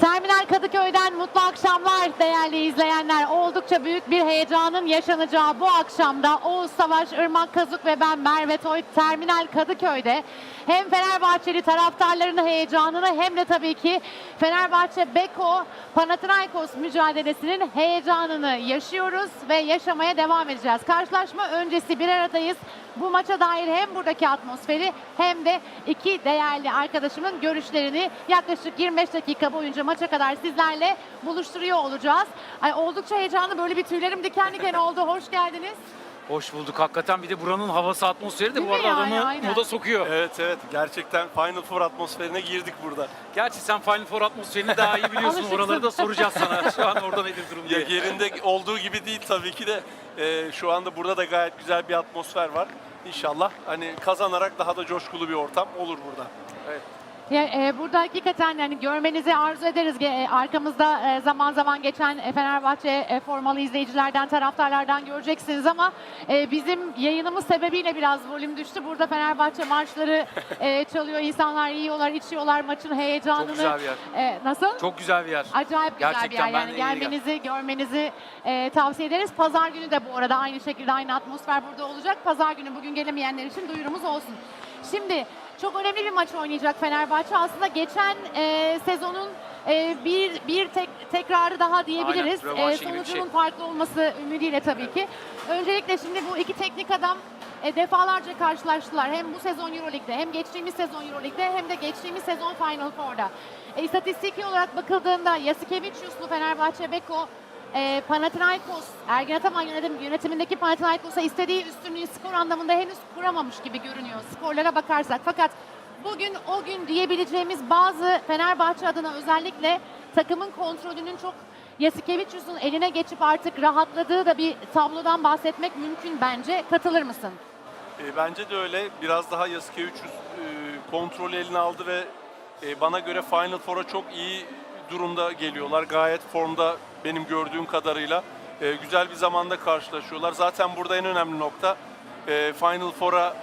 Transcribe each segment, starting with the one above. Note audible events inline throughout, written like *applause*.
Terminal Kadıköy'den mutlu akşamlar değerli izleyenler. Oldukça büyük bir heyecanın yaşanacağı bu akşamda Oğuz Savaş, Irmak Kazık ve ben Merve Toy Terminal Kadıköy'de hem Fenerbahçeli taraftarların heyecanını hem de tabii ki Fenerbahçe Beko Panathinaikos mücadelesinin heyecanını yaşıyoruz ve yaşamaya devam edeceğiz. Karşılaşma öncesi bir aradayız. Bu maça dair hem buradaki atmosferi hem de iki değerli arkadaşımın görüşlerini yaklaşık 25 dakika boyunca maça kadar sizlerle buluşturuyor olacağız. Ay oldukça heyecanlı böyle bir tüylerim diken diken *laughs* oldu. Hoş geldiniz. Hoş bulduk hakikaten bir de buranın havası atmosferi de Değil bu arada yani? adamı Aynen. moda sokuyor. Evet evet gerçekten Final Four atmosferine girdik burada. Gerçi sen Final Four atmosferini daha iyi biliyorsun. Oraları da soracağız sana. *laughs* Şu an orada nedir durum Ya diye. yerinde olduğu gibi değil tabii ki de e, şu anda burada da gayet güzel bir atmosfer var. İnşallah hani kazanarak daha da coşkulu bir ortam olur burada. Ya, e, burada hakikaten yani görmenizi arzu ederiz. E, arkamızda e, zaman zaman geçen e, Fenerbahçe e, formalı izleyicilerden, taraftarlardan göreceksiniz ama e, bizim yayınımız sebebiyle biraz volüm düştü. Burada Fenerbahçe marşları e, çalıyor, insanlar yiyorlar, içiyorlar maçın heyecanını. Çok güzel bir yer. E, nasıl? Çok güzel bir yer. Acayip güzel bir Gerçekten yer. ben Yani gelmenizi, görmenizi e, tavsiye ederiz. Pazar günü de bu arada aynı şekilde aynı atmosfer burada olacak. Pazar günü bugün gelemeyenler için duyurumuz olsun. Şimdi çok önemli bir maç oynayacak Fenerbahçe. Aslında geçen e, sezonun e, bir bir tek, tekrarı daha diyebiliriz. Aynen, E, sonucunun şey. farklı olması ümidiyle tabii ki. Öncelikle şimdi bu iki teknik adam e, defalarca karşılaştılar. Hem bu sezon Euroleague'de hem geçtiğimiz sezon Euroleague'de hem de geçtiğimiz sezon Final Four'da. E, istatistiki olarak bakıldığında Yasikevicius'lu Fenerbahçe Beko e, Panathinaikos, Ergin Ataman yönetim, yönetimindeki Panathinaikos'a istediği üstünlüğü skor anlamında henüz kuramamış gibi görünüyor skorlara bakarsak. Fakat bugün o gün diyebileceğimiz bazı Fenerbahçe adına özellikle takımın kontrolünün çok Yasikevicius'un eline geçip artık rahatladığı da bir tablodan bahsetmek mümkün bence. Katılır mısın? E, bence de öyle. Biraz daha 300 e, kontrol eline aldı ve e, bana göre Final Four'a çok iyi durumda geliyorlar. Gayet formda benim gördüğüm kadarıyla. E, güzel bir zamanda karşılaşıyorlar. Zaten burada en önemli nokta e, Final Four'a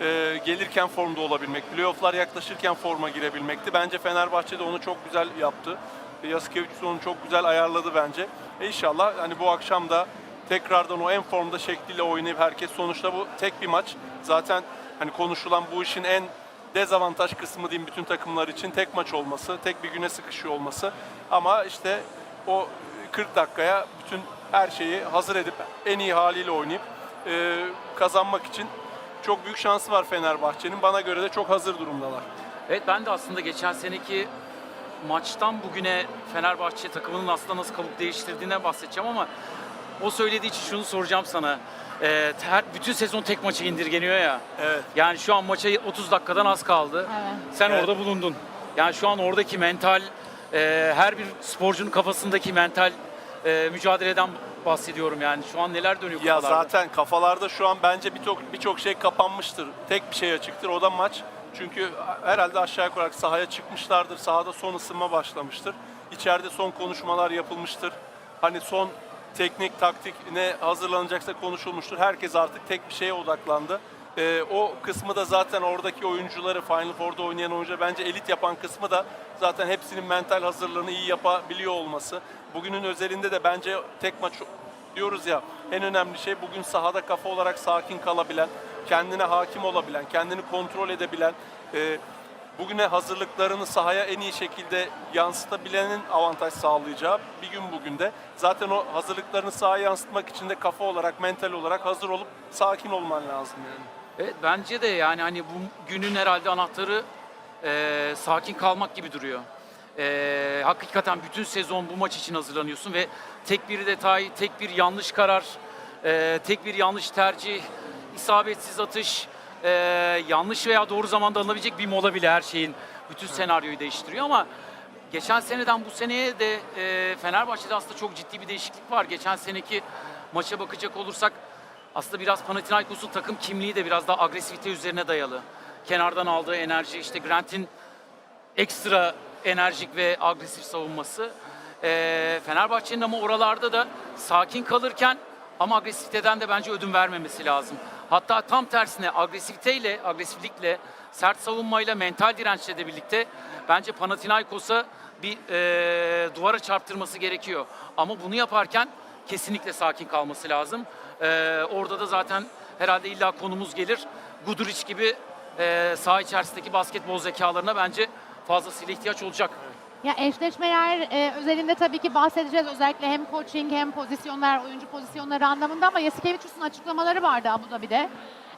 e, gelirken formda olabilmek. Playoff'lar yaklaşırken forma girebilmekti. Bence Fenerbahçe de onu çok güzel yaptı. E, Yasikevicius onu çok güzel ayarladı bence. E, inşallah hani bu akşam da tekrardan o en formda şekliyle oynayıp herkes sonuçta bu tek bir maç. Zaten hani konuşulan bu işin en dezavantaj kısmı diyeyim bütün takımlar için tek maç olması, tek bir güne sıkışıyor olması. Ama işte o 40 dakikaya bütün her şeyi hazır edip en iyi haliyle oynayıp e, kazanmak için çok büyük şansı var Fenerbahçe'nin. Bana göre de çok hazır durumdalar. Evet ben de aslında geçen seneki maçtan bugüne Fenerbahçe takımının aslında nasıl kabuk değiştirdiğine bahsedeceğim ama o söylediği için şunu soracağım sana. Ee, her, bütün sezon tek maça indirgeniyor ya. Evet. Yani şu an maça 30 dakikadan az kaldı. Evet. Sen Evet. orada bulundun. Yani şu an oradaki mental, e, her bir sporcunun kafasındaki mental e, mücadeleden bahsediyorum yani. Şu an neler dönüyor Ya kafalarda? zaten kafalarda şu an bence birçok birçok şey kapanmıştır. Tek bir şey açıktır. O da maç. Çünkü herhalde aşağı yukarı sahaya çıkmışlardır. Sahada son ısınma başlamıştır. İçeride son konuşmalar yapılmıştır. Hani son teknik, taktik ne hazırlanacaksa konuşulmuştur. Herkes artık tek bir şeye odaklandı. Ee, o kısmı da zaten oradaki oyuncuları, Final Four'da oynayan oyuncuları bence elit yapan kısmı da zaten hepsinin mental hazırlığını iyi yapabiliyor olması. Bugünün özelinde de bence tek maç diyoruz ya en önemli şey bugün sahada kafa olarak sakin kalabilen, kendine hakim olabilen, kendini kontrol edebilen, e, bugüne hazırlıklarını sahaya en iyi şekilde yansıtabilenin avantaj sağlayacağı bir gün bugün de. Zaten o hazırlıklarını sahaya yansıtmak için de kafa olarak, mental olarak hazır olup sakin olman lazım yani. Evet bence de yani hani bu günün herhalde anahtarı e, sakin kalmak gibi duruyor. E, hakikaten bütün sezon bu maç için hazırlanıyorsun ve tek bir detay, tek bir yanlış karar, e, tek bir yanlış tercih, isabetsiz atış, e, yanlış veya doğru zamanda alınabilecek bir mola bile her şeyin bütün senaryoyu değiştiriyor ama geçen seneden bu seneye de e, Fenerbahçe'de aslında çok ciddi bir değişiklik var. Geçen seneki maça bakacak olursak aslında biraz Panathinaikos'un takım kimliği de biraz daha agresivite üzerine dayalı. Kenardan aldığı enerji, işte Grant'in ekstra enerjik ve agresif savunması. Ee, Fenerbahçe'nin ama oralarda da sakin kalırken ama agresiviteden de bence ödün vermemesi lazım. Hatta tam tersine agresiviteyle, agresiflikle, sert savunmayla, mental dirençle de birlikte bence Panathinaikos'a bir e, duvara çarptırması gerekiyor. Ama bunu yaparken kesinlikle sakin kalması lazım. E, orada da zaten herhalde illa konumuz gelir. Guduric gibi e, saha içerisindeki basketbol zekalarına bence fazlasıyla ihtiyaç olacak. Ya eşleşmeler e, özelinde tabii ki bahsedeceğiz. Özellikle hem coaching hem pozisyonlar, oyuncu pozisyonları anlamında ama Yasikevicius'un açıklamaları vardı Abu Dhabi'de.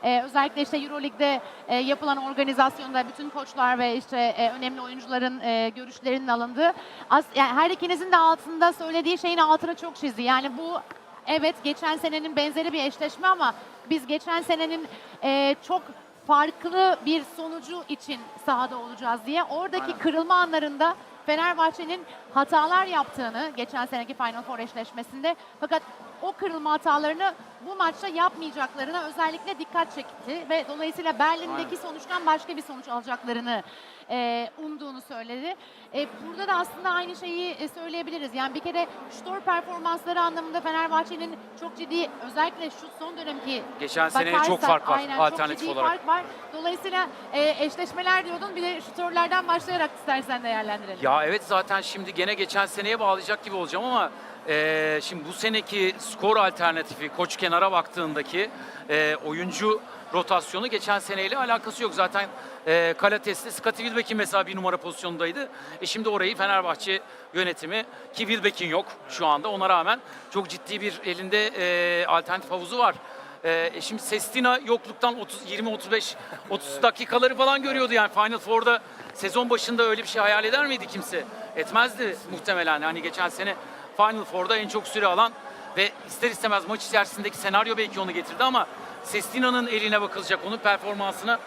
E, özellikle işte Euroleague'de e, yapılan organizasyonda bütün koçlar ve işte e, önemli oyuncuların e, görüşlerinin alındığı. As, yani her ikinizin de altında söylediği şeyin altını çok çizdi. Yani bu evet geçen senenin benzeri bir eşleşme ama biz geçen senenin e, çok farklı bir sonucu için sahada olacağız diye oradaki Aynen. kırılma anlarında Fenerbahçe'nin hatalar yaptığını geçen seneki Final Four eşleşmesinde fakat o kırılma hatalarını bu maçta yapmayacaklarına özellikle dikkat çekti ve dolayısıyla Berlin'deki Aynen. sonuçtan başka bir sonuç alacaklarını e, umduğunu söyledi. E, burada da aslında aynı şeyi e, söyleyebiliriz. Yani bir kere şutör performansları anlamında Fenerbahçe'nin çok ciddi özellikle şu son dönemki Geçen seneye çok fark var aynen, alternatif çok ciddi olarak. fark var. Dolayısıyla e, eşleşmeler diyordun bir de şutörlerden başlayarak istersen değerlendirelim. Ya evet zaten şimdi gene geçen seneye bağlayacak gibi olacağım ama e, şimdi bu seneki skor alternatifi koç kenara baktığındaki e, oyuncu rotasyonu geçen seneyle alakası yok. Zaten e, Kalates'te Scottie Wilbeck'in mesela bir numara pozisyondaydı. E şimdi orayı Fenerbahçe yönetimi ki Wilbeck'in yok şu anda ona rağmen çok ciddi bir elinde e, alternatif havuzu var. E, şimdi Sestina yokluktan 30 20 35 30 dakikaları falan görüyordu yani Final Four'da sezon başında öyle bir şey hayal eder miydi kimse? Etmezdi muhtemelen. Hani geçen sene Final Four'da en çok süre alan ve ister istemez maç içerisindeki senaryo belki onu getirdi ama Sestina'nın eline bakılacak, onun performansına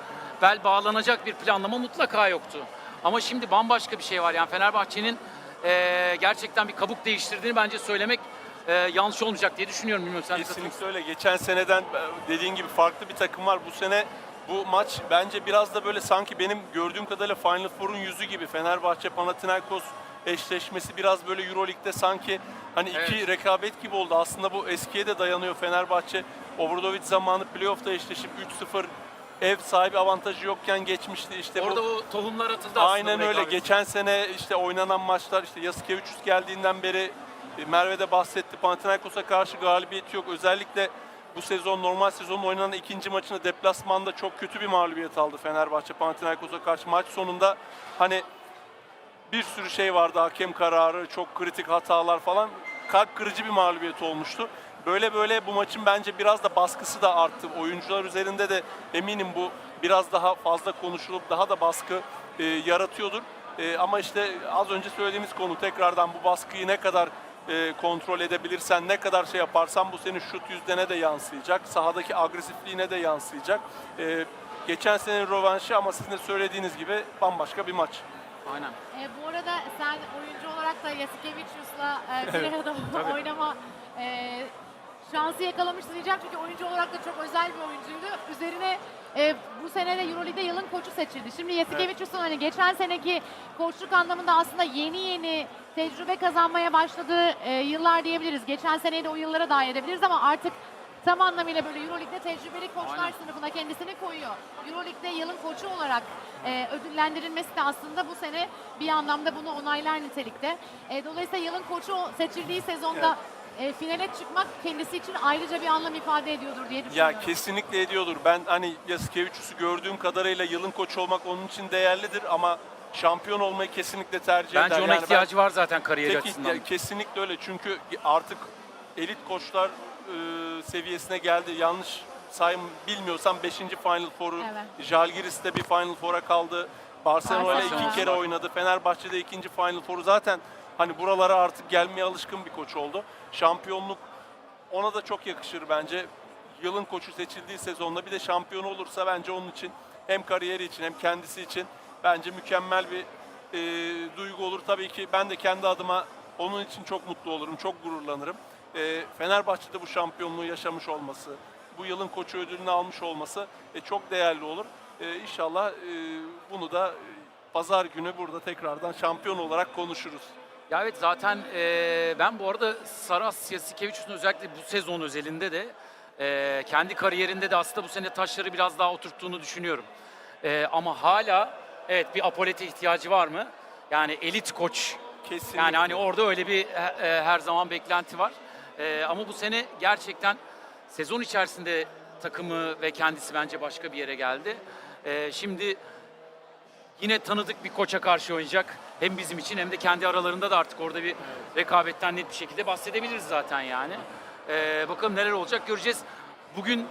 bel bağlanacak bir planlama mutlaka yoktu. Ama şimdi bambaşka bir şey var. Yani Fenerbahçe'nin eee, gerçekten bir kabuk değiştirdiğini bence söylemek eee, yanlış olmayacak diye düşünüyorum. Bilmiyorum sen? Kesinlikle öyle. Geçen seneden e, dediğin gibi farklı bir takım var. Bu sene bu maç bence biraz da böyle sanki benim gördüğüm kadarıyla Final Four'un yüzü gibi. Fenerbahçe Panathinaikos eşleşmesi biraz böyle Euroleague'de sanki hani iki Evet. rekabet gibi oldu. Aslında bu eskiye de dayanıyor Fenerbahçe. Obradovic zamanı playoff'ta eşleşip 3-0 ev sahibi avantajı yokken geçmişti. İşte bu- Orada o tohumlar atıldı aslında. Aynen bu öyle. rekabet. Geçen sene işte oynanan maçlar işte Yasikevicius geldiğinden beri e, Merve de bahsetti. Panathinaikos'a karşı galibiyeti yok. Özellikle bu sezon normal sezonun oynanan ikinci maçında deplasmanda çok kötü bir mağlubiyet aldı Fenerbahçe Panathinaikos'a karşı. Maç sonunda hani bir sürü şey vardı. Hakem kararı, çok kritik hatalar falan. Kalp kırıcı bir mağlubiyet olmuştu. Böyle böyle bu maçın bence biraz da baskısı da arttı. Oyuncular üzerinde de eminim bu biraz daha fazla konuşulup daha da baskı e, yaratıyordur. E, ama işte az önce söylediğimiz konu tekrardan bu baskıyı ne kadar e, kontrol edebilirsen, ne kadar şey yaparsan bu senin şut yüzdene de yansıyacak. Sahadaki agresifliğine de yansıyacak. E, geçen senenin rövanşı ama sizin de söylediğiniz gibi bambaşka bir maç. Aynen. E, bu arada sen oyuncu olarak da Yasikevicius'la e, bir Evet, arada tabii. *laughs* oynama e, şansı yakalamıştı diyeceğim çünkü oyuncu olarak da çok özel bir oyuncuydu. Üzerine e, bu sene de Euroleague'de yılın koçu seçildi. Şimdi Yasikevicius'un hani geçen seneki koçluk anlamında aslında yeni yeni tecrübe kazanmaya başladığı e, yıllar diyebiliriz. Geçen seneyi de o yıllara dahil edebiliriz ama artık tam anlamıyla böyle Euroleague'de tecrübeli koçlar Aynen. sınıfına kendisini koyuyor. Euroleague'de yılın koçu olarak e, ödüllendirilmesi de aslında bu sene bir anlamda bunu onaylar nitelikte. E, dolayısıyla yılın koçu seçildiği sezonda e, finale çıkmak kendisi için ayrıca bir anlam ifade ediyordur diye düşünüyorum. Ya kesinlikle ediyordur. Ben hani Yasikevicius'u gördüğüm kadarıyla yılın koçu olmak onun için değerlidir ama şampiyon olmayı kesinlikle tercih eder. Bence ona Yani ben- ihtiyacı var zaten kariyeri Tek açısından. kesinlikle öyle çünkü artık elit koçlar e, seviyesine geldi. Yanlış sayım bilmiyorsam 5. Final Four'u Evet. Jalgiris'te bir Final Four'a kaldı. Barcelona ile Barcelona. iki kere oynadı. Fenerbahçe'de ikinci Final Four'u zaten hani buralara artık gelmeye alışkın bir koç oldu. Şampiyonluk ona da çok yakışır bence. Yılın koçu seçildiği sezonda bir de şampiyon olursa bence onun için hem kariyeri için hem kendisi için bence mükemmel bir e, duygu olur. Tabii ki ben de kendi adıma onun için çok mutlu olurum, çok gururlanırım. E, Fenerbahçe'de bu şampiyonluğu yaşamış olması, bu yılın koçu ödülünü almış olması e, çok değerli olur. E, inşallah e, bunu da e, pazar günü burada tekrardan şampiyon olarak konuşuruz. Ya evet zaten e, ben bu arada Saras Yasikevicius'un özellikle bu sezon özelinde de e, kendi kariyerinde de aslında bu sene taşları biraz daha oturttuğunu düşünüyorum. E, ama hala evet bir apolete ihtiyacı var mı? Yani elit koç Kesinlikle. Yani hani orada öyle bir e, e, her zaman beklenti var. E, ama bu sene gerçekten sezon içerisinde takımı ve kendisi bence başka bir yere geldi. E, şimdi yine tanıdık bir koça karşı oynayacak. Hem bizim için hem de kendi aralarında da artık orada bir rekabetten net bir şekilde bahsedebiliriz zaten yani. E, bakalım neler olacak göreceğiz. Bugün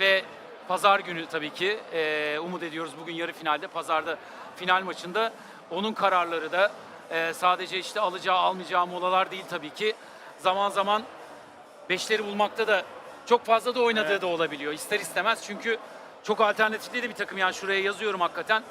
ve pazar günü tabii ki e, umut ediyoruz bugün yarı finalde pazarda final maçında onun kararları da e, sadece işte alacağı almayacağı molalar değil tabii ki zaman zaman beşleri bulmakta da çok fazla da oynadığı Evet. da olabiliyor ister istemez çünkü çok alternatifli de bir takım yani şuraya yazıyorum hakikaten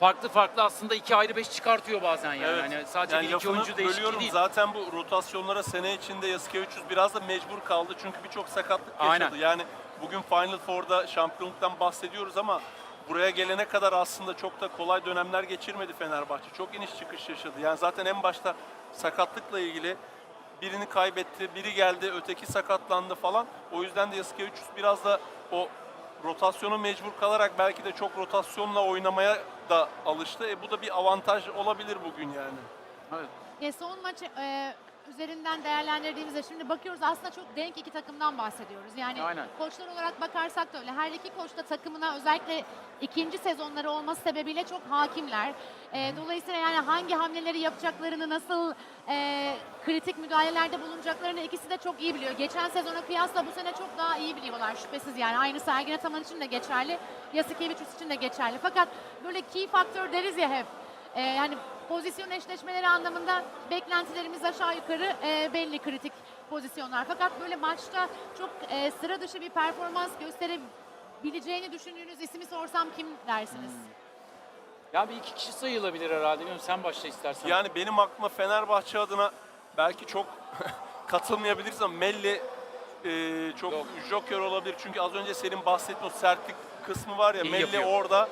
farklı farklı aslında iki ayrı beş çıkartıyor bazen yani, Evet. Hani sadece Yani bir iki oyuncu değişikliği değil. Zaten bu rotasyonlara sene içinde Yasikevicius biraz da mecbur kaldı. Çünkü birçok sakatlık yaşadı. Aynen. Yani bugün Final Four'da şampiyonluktan bahsediyoruz ama buraya gelene kadar aslında çok da kolay dönemler geçirmedi Fenerbahçe. Çok iniş çıkış yaşadı. Yani zaten en başta sakatlıkla ilgili birini kaybetti, biri geldi, öteki sakatlandı falan. O yüzden de Yasikevicius biraz da o rotasyona mecbur kalarak belki de çok rotasyonla oynamaya da alıştı. E bu da bir avantaj olabilir bugün yani. Evet. E, son maçı e, üzerinden değerlendirdiğimizde şimdi bakıyoruz aslında çok denk iki takımdan bahsediyoruz. Yani Aynen. koçlar olarak bakarsak da öyle. Her iki koç da takımına özellikle ikinci sezonları olması sebebiyle çok hakimler. E, dolayısıyla yani hangi hamleleri yapacaklarını, nasıl e, kritik müdahalelerde bulunacaklarını ikisi de çok iyi biliyor. Geçen sezona kıyasla bu sene çok daha iyi biliyorlar şüphesiz yani. Aynısı Ergin Ataman için de geçerli, Yasikevicius için de geçerli. Fakat böyle key faktör deriz ya hep. Ee, yani pozisyon eşleşmeleri anlamında beklentilerimiz aşağı yukarı e, belli kritik pozisyonlar. Fakat böyle maçta çok e, sıra dışı bir performans gösterebileceğini düşündüğünüz ismi sorsam kim dersiniz? Ya bir iki kişi sayılabilir herhalde. Bilmiyorum sen başla istersen. Yani benim aklıma Fenerbahçe adına belki çok *laughs* katılmayabiliriz ama Melli e, çok Yok. joker olabilir. Çünkü az önce senin bahsettiğin o sertlik kısmı var ya İyi Melli yapıyor. orada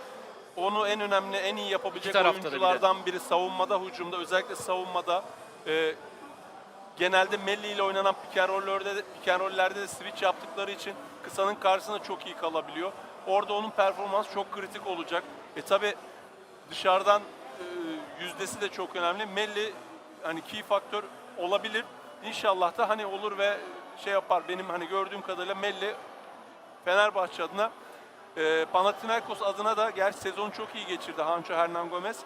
onu en önemli, en iyi yapabilecek İki tarafta da oyunculardan biri. Savunmada, hücumda, özellikle savunmada. E, genelde Melli ile oynanan pick and rollerde, de- pick and rollerde de switch yaptıkları için kısanın karşısında çok iyi kalabiliyor. Orada onun performansı çok kritik olacak. E tabi dışarıdan e, yüzdesi de çok önemli. Melli hani key faktör olabilir. İnşallah da hani olur ve şey yapar. Benim hani gördüğüm kadarıyla Melli Fenerbahçe adına e, Panathinaikos adına da gerçi sezonu çok iyi geçirdi Hancho Hernan Gomez.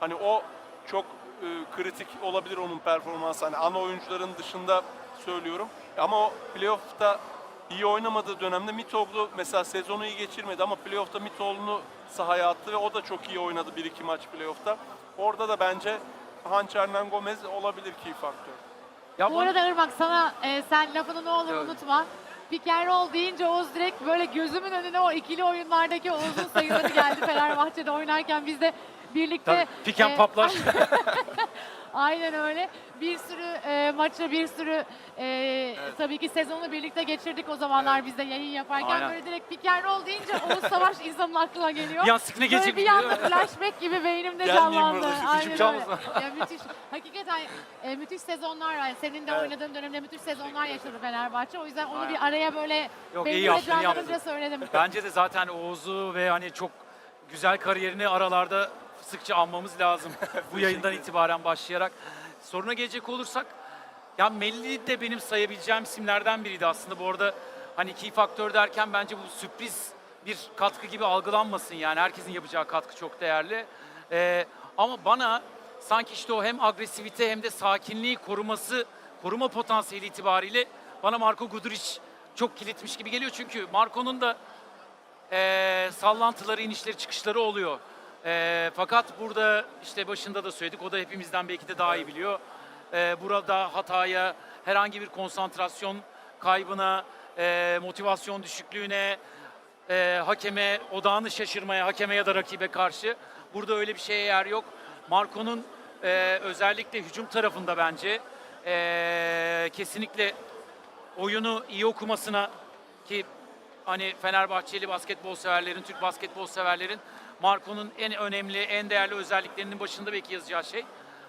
Hani o çok e, kritik olabilir onun performansı. Hani ana oyuncuların dışında söylüyorum. Ama o playoff'ta iyi oynamadığı dönemde Mitoglu mesela sezonu iyi geçirmedi ama playoff'ta Mitoğlu'nu sahaya attı ve o da çok iyi oynadı bir iki maç playoff'ta. Orada da bence Hancho Hernan Gomez olabilir key faktör. Ya Bu arada Irmak sana e, sen lafını ne olur Yok. unutma. Pick roll deyince Oğuz direkt böyle gözümün önüne o ikili oyunlardaki Oğuz'un sayıları geldi *laughs* Fenerbahçe'de oynarken biz de birlikte Tabii, pick and e, pop'lar. *laughs* *laughs* Aynen öyle. Bir sürü e, maçı, bir sürü e, tabii ki sezonu birlikte geçirdik o zamanlar biz de yayın yaparken. Aynen. Böyle direkt pick and roll deyince Oğuz *laughs* Savaş insanın aklına geliyor. Bir an sıkına Böyle geçecek bir anda flashback gibi beynimde Gelmeyeyim canlandı. burada, şu Aynen öyle. Ya müthiş. Hakikaten e, müthiş sezonlar var. Senin de Evet. oynadığın dönemde müthiş sezonlar yaşadı Fenerbahçe. O yüzden onu Aynen. bir araya böyle Yok, iyi beynimde yaptın, iyi yaptın. söyledim. Bence de zaten Oğuz'u ve hani çok güzel kariyerini aralarda sıkça anmamız lazım. *laughs* Bu yayından itibaren başlayarak. Soruna gelecek olursak ya Melli de benim sayabileceğim isimlerden biriydi aslında. Bu arada hani key faktör derken bence bu sürpriz bir katkı gibi algılanmasın yani. Herkesin yapacağı katkı çok değerli. Ee, ama bana sanki işte o hem agresivite hem de sakinliği koruması, koruma potansiyeli itibariyle bana Marco Guduric çok kilitmiş gibi geliyor. Çünkü Marco'nun da eee, sallantıları, inişleri, çıkışları oluyor. Eee, fakat burada işte başında da söyledik, o da hepimizden belki de daha iyi biliyor. Eee, burada hataya, herhangi bir konsantrasyon kaybına, eee, motivasyon düşüklüğüne, eee, hakeme, odağını şaşırmaya, hakeme ya da rakibe karşı burada öyle bir şeye yer yok. Marco'nun eee, özellikle hücum tarafında bence eee, kesinlikle oyunu iyi okumasına ki hani Fenerbahçeli basketbol severlerin, Türk basketbol severlerin Marco'nun en önemli, en değerli özelliklerinin başında belki yazacağı şey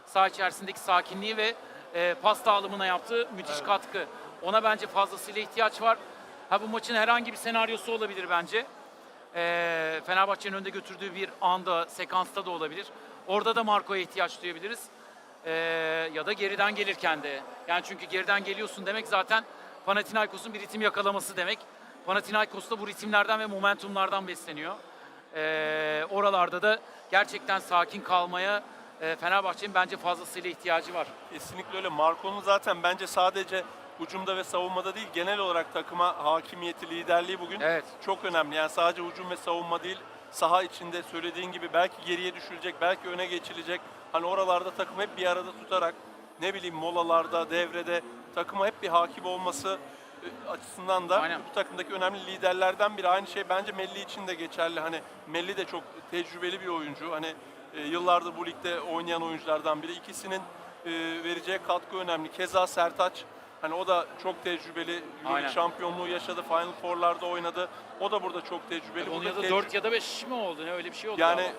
saha içerisindeki sakinliği ve e, pas dağılımına yaptığı müthiş katkı. Ona bence fazlasıyla ihtiyaç var. Ha bu maçın herhangi bir senaryosu olabilir bence. E, Fenerbahçe'nin önde götürdüğü bir anda, sekansta da olabilir. Orada da Marco'ya ihtiyaç duyabiliriz. Ee, ya da geriden gelirken de. Yani çünkü geriden geliyorsun demek zaten Panathinaikos'un bir ritim yakalaması demek. Panathinaikos da bu ritimlerden ve momentumlardan besleniyor. Ee, oralarda da gerçekten sakin kalmaya e, Fenerbahçe'nin bence fazlasıyla ihtiyacı var. Kesinlikle öyle. Marco'nun zaten bence sadece hücumda ve savunmada değil genel olarak takıma hakimiyeti, liderliği bugün Evet. çok önemli. Yani sadece hücum ve savunma değil saha içinde söylediğin gibi belki geriye düşülecek, belki öne geçilecek. Hani oralarda takım hep bir arada tutarak ne bileyim molalarda, devrede takıma hep bir hakim olması e, açısından da Aynen. bu takımdaki önemli liderlerden biri. Aynı şey bence Melli için de geçerli. Hani Melli de çok tecrübeli bir oyuncu. Hani e, yıllardır bu ligde oynayan oyunculardan biri. İkisinin e, vereceği katkı önemli. Keza Sertaç hani o da çok tecrübeli. Euroleague şampiyonluğu yaşadı. Final Four'larda oynadı. O da burada çok tecrübeli. Onun ya da tecrü- 4 ya da 5 mi oldu? Ne öyle bir şey oldu. yani ama.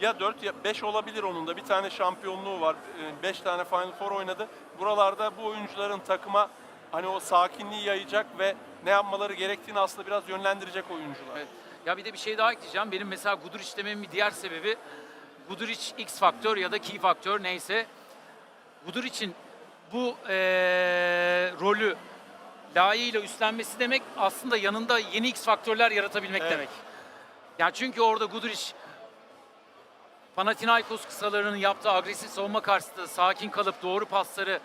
ya 4 ya 5 olabilir onun da. Bir tane şampiyonluğu var. 5 tane Final Four oynadı. Buralarda bu oyuncuların takıma hani o sakinliği yayacak ve ne yapmaları gerektiğini aslında biraz yönlendirecek oyuncular. Evet. Ya bir de bir şey daha ekleyeceğim. Benim mesela Guduric dememin bir diğer sebebi Guduric X faktör ya da key faktör neyse Guduric'in bu eee, rolü layığıyla üstlenmesi demek aslında yanında yeni X faktörler yaratabilmek Evet. demek. Yani çünkü orada Guduric Panathinaikos kısalarının yaptığı agresif savunma karşısında sakin kalıp doğru pasları,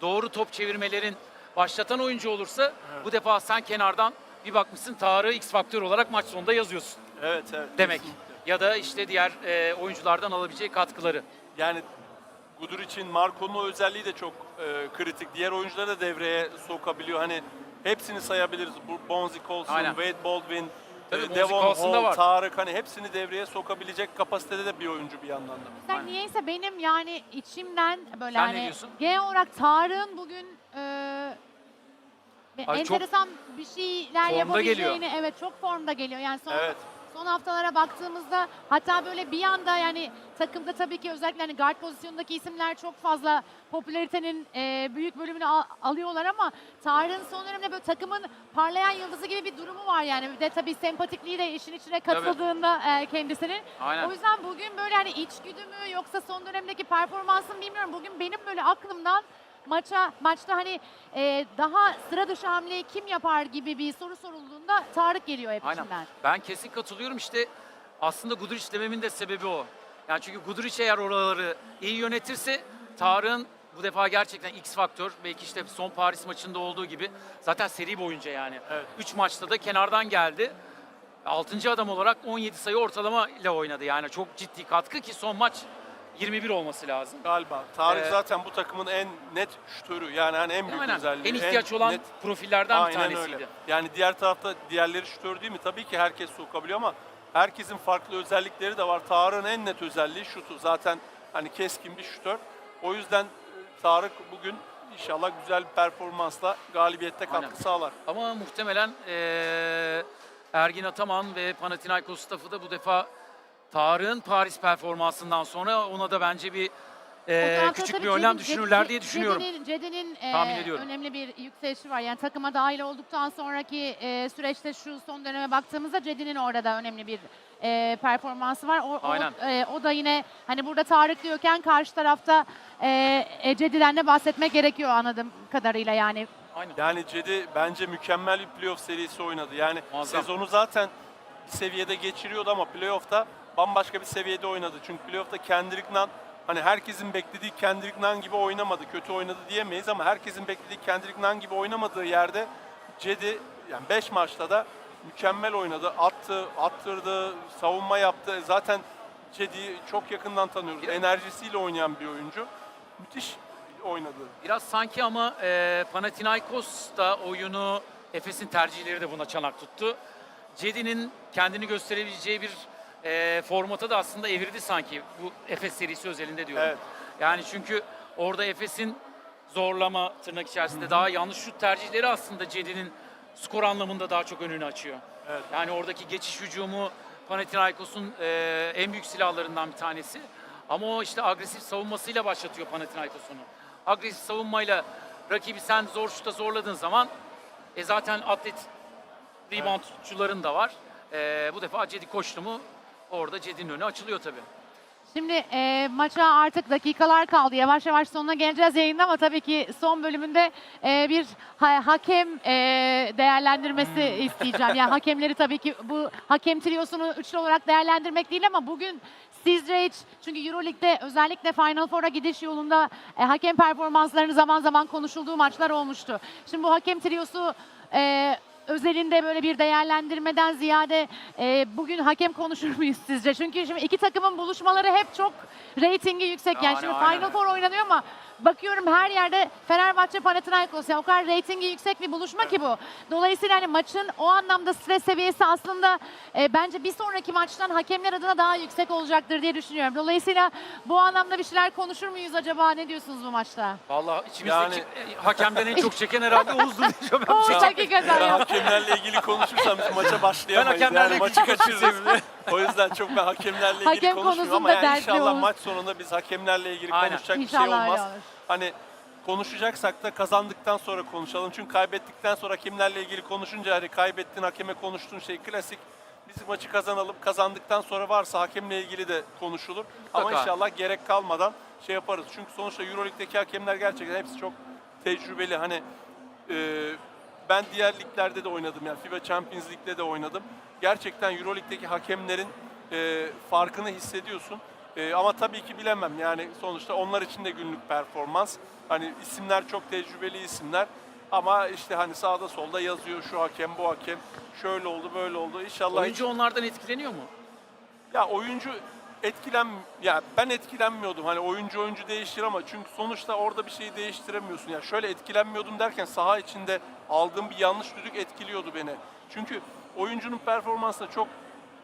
doğru top çevirmelerin başlatan oyuncu olursa bu defa sen kenardan bir bakmışsın Tarık'ı X faktör olarak maç sonunda yazıyorsun Evet, evet. demek. kesinlikle. Ya da işte diğer e, oyunculardan alabileceği katkıları. Yani Gudur için Marco'nun o özelliği de çok e, kritik. Diğer oyuncuları da devreye sokabiliyor. Hani hepsini sayabiliriz. Bu Bonzi Colson, Aynen. Wade Baldwin, Tabii e, Devon Hall, var. Tarık hani hepsini devreye sokabilecek kapasitede de bir oyuncu bir yandan da. Sen Aynen. niyeyse benim yani içimden böyle Sen hani genel olarak Tarık'ın bugün e, Ay çok enteresan bir şeyler formda yapabileceğini evet çok formda geliyor. Yani son Evet. son haftalara baktığımızda hatta böyle bir anda yani takımda tabii ki özellikle hani guard pozisyonundaki isimler çok fazla popülaritenin e, büyük bölümünü al- alıyorlar ama Tarık'ın son dönemde böyle takımın parlayan yıldızı gibi bir durumu var yani. Bir de tabii sempatikliği de işin içine katıldığında e, kendisinin. Aynen. O yüzden bugün böyle hani içgüdü mü yoksa son dönemdeki performansım bilmiyorum. Bugün benim böyle aklımdan maça maçta hani e, daha sıra dışı hamleyi kim yapar gibi bir soru sorulduğunda Tarık geliyor hep Aynen. içimden. Ben kesin katılıyorum işte aslında Guduric dememin de sebebi o. Yani çünkü Guduric eğer oraları iyi yönetirse Tarık'ın bu defa gerçekten X faktör belki işte son Paris maçında olduğu gibi zaten seri boyunca yani. Evet. 3 maçta da kenardan geldi. 6. adam olarak 17 sayı ortalama ile oynadı. Yani çok ciddi katkı ki son maç 21 olması lazım. Galiba. Tarık Ee, zaten bu takımın en net şutörü. Yani hani en büyük Aynen. özelliği. En ihtiyaç olan net- profillerden bir Aynen tanesiydi. öyle. Yani diğer tarafta diğerleri şutör değil mi? Tabii ki herkes sokabiliyor ama herkesin farklı özellikleri de var. Tarık'ın en net özelliği şutu. Zaten hani keskin bir şutör. O yüzden e, Tarık bugün inşallah güzel bir performansla galibiyette katkı Aynen. sağlar. Ama muhtemelen eee, Ergin Ataman ve Panathinaikos staffı da bu defa Tarık'ın Paris performansından sonra ona da bence bir eee, O tarafta küçük tabii bir önlem Cedi- düşünürler Cedi- diye düşünüyorum. Cedi'nin, Cedi'nin, e, Tahmin ediyorum. önemli bir yükselişi var. Yani takıma dahil olduktan sonraki e, süreçte şu son döneme baktığımızda Cedi'nin orada da önemli bir e, performansı var. O, o, Aynen. e, o da yine hani burada Tarık diyorken karşı tarafta e, e, Cedi'den de bahsetmek gerekiyor anladığım kadarıyla yani. Aynen. Yani Cedi bence mükemmel bir playoff serisi oynadı. Yani Muazzam. sezonu zaten bir seviyede geçiriyordu ama playoff'ta bambaşka bir seviyede oynadı. Çünkü playoff'ta Kendrick Nunn hani herkesin beklediği Kendrick Nunn gibi oynamadı. Kötü oynadı diyemeyiz ama herkesin beklediği Kendrick Nunn gibi oynamadığı yerde Cedi yani 5 maçta da mükemmel oynadı. Attı, attırdı, savunma yaptı. Zaten Cedi'yi çok yakından tanıyoruz. Enerjisiyle oynayan bir oyuncu. Müthiş oynadı. Biraz sanki ama eee Panathinaikos da oyunu Efes'in tercihleri de buna çanak tuttu. Cedi'nin kendini gösterebileceği bir eee formata da aslında evirdi sanki bu Efes serisi özelinde diyorum. Evet. Yani çünkü orada Efes'in zorlama tırnak içerisinde daha yanlış şut tercihleri aslında Cedi'nin skor anlamında daha çok önünü açıyor. Evet. Yani oradaki geçiş hücumu Panathinaikos'un eee, en büyük silahlarından bir tanesi. Ama o işte agresif savunmasıyla başlatıyor Panathinaikos onu. Agresif savunmayla rakibi sen zor şuta zorladığın zaman e zaten atlet reboundçuların da var. Eee, bu defa Cedi koştu mu orada Cedi'nin önü açılıyor tabii. Şimdi e, maça artık dakikalar kaldı. Yavaş yavaş sonuna geleceğiz yayında ama tabii ki son bölümünde e, bir ha- hakem e, değerlendirmesi isteyeceğim. Yani hakemleri tabii ki bu hakem triyosunu üçlü olarak değerlendirmek değil ama bugün sizce hiç çünkü Euroleague'de özellikle Final Four'a gidiş yolunda e, hakem performanslarını zaman zaman konuşulduğu maçlar olmuştu. Şimdi bu hakem triyosu e, özelinde böyle bir değerlendirmeden ziyade e, bugün hakem konuşur muyuz sizce? Çünkü şimdi iki takımın buluşmaları hep çok reytingi yüksek. Yani, Yani şimdi aynen. Final Four oynanıyor ama bakıyorum her yerde Fenerbahçe Panathinaikos ya o kadar reytingi yüksek bir buluşma ki bu. Dolayısıyla hani maçın o anlamda stres seviyesi aslında e, bence bir sonraki maçtan hakemler adına daha yüksek olacaktır diye düşünüyorum. Dolayısıyla bu anlamda bir şeyler konuşur muyuz acaba? Ne diyorsunuz bu maçta? Vallahi içimizdeki Yani- e, hakemden en çok çeken herhalde Oğuz'dur diyeceğim. *laughs* ben. Oğuz Ya- hakikaten ya. hakemlerle ilgili konuşursam biz maça başlayamayız. Ben hakemlerle yani maçı kaçırırız. O yüzden çok ben hakemlerle ilgili Hakem konuşmuyorum ama konusunda yani dertli inşallah Oğuz. maç sonunda biz hakemlerle ilgili Aynen. konuşacak bir İnşallah şey öyle olmaz. olur. Hani konuşacaksak da kazandıktan sonra konuşalım. Çünkü kaybettikten sonra hakemlerle ilgili konuşunca hani kaybettin hakeme konuştuğun şey klasik. Biz maçı kazanalım. Kazandıktan sonra varsa hakemle ilgili de konuşulur. Ama Mutlaka. inşallah gerek kalmadan şey yaparız. Çünkü sonuçta Euroleague'deki hakemler gerçekten hepsi çok tecrübeli. Hani e, ben diğer liglerde de oynadım yani FIBA Champions League'de de oynadım. Gerçekten Euroleague'deki hakemlerin e, farkını hissediyorsun. E, ama tabii ki bilemem yani sonuçta onlar için de günlük performans. Hani isimler çok tecrübeli isimler. Ama işte hani sağda solda yazıyor şu hakem bu hakem şöyle oldu böyle oldu. İnşallah Oyuncu onlardan etkileniyor mu? ya oyuncu etkilen ya ben etkilenmiyordum. Hani oyuncu oyuncu değiştir ama çünkü sonuçta orada bir şeyi değiştiremiyorsun. Ya şöyle etkilenmiyordum derken saha içinde aldığım bir yanlış düdük etkiliyordu beni. Çünkü oyuncunun performansı da çok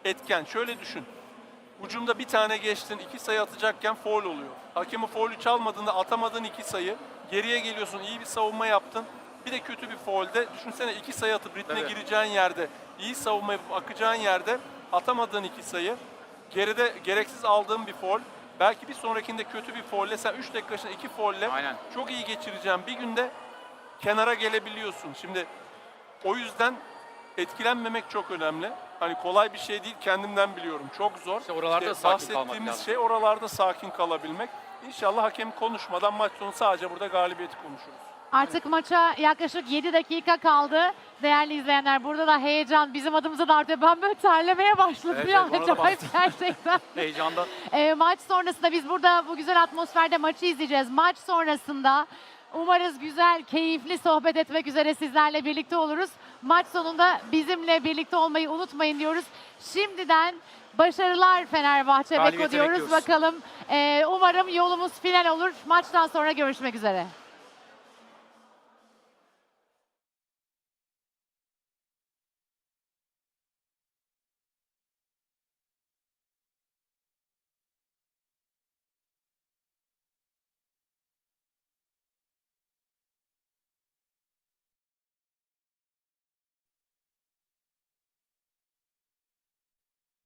etken. Şöyle düşün. Ucunda bir tane geçtin, iki sayı atacakken foul oluyor. Hakemi faulü çalmadığında atamadığın iki sayı, geriye geliyorsun, iyi bir savunma yaptın. Bir de kötü bir faulde, düşünsene iki sayı atıp ritme Evet. gireceğin yerde, iyi savunma yapıp akacağın yerde atamadığın iki sayı, geride gereksiz aldığın bir foul, belki bir sonrakinde kötü bir faulle, sen 3 dakika içinde iki faulle Aynen. çok iyi geçireceğin bir günde kenara gelebiliyorsun. Şimdi o yüzden etkilenmemek çok önemli. Hani kolay bir şey değil kendimden biliyorum. Çok zor. İşte oralarda sakin kalmak bahsettiğimiz şey oralarda sakin kalabilmek. İnşallah hakem konuşmadan maç sonu sadece burada galibiyeti konuşuruz. Artık maça yaklaşık 7 dakika kaldı. Değerli izleyenler burada da heyecan bizim adımıza da artıyor. Ben böyle terlemeye başladım Evet, ya. evet, Acayip bastım. gerçekten. *laughs* Heyecandan. E, maç sonrasında biz burada bu güzel atmosferde maçı izleyeceğiz. Maç sonrasında umarız güzel, keyifli sohbet etmek üzere sizlerle birlikte oluruz. Maç sonunda bizimle birlikte olmayı unutmayın diyoruz. Şimdiden başarılar Fenerbahçe Beko diyoruz. bekliyoruz. Bakalım e, umarım yolumuz final olur. Maçtan sonra görüşmek üzere.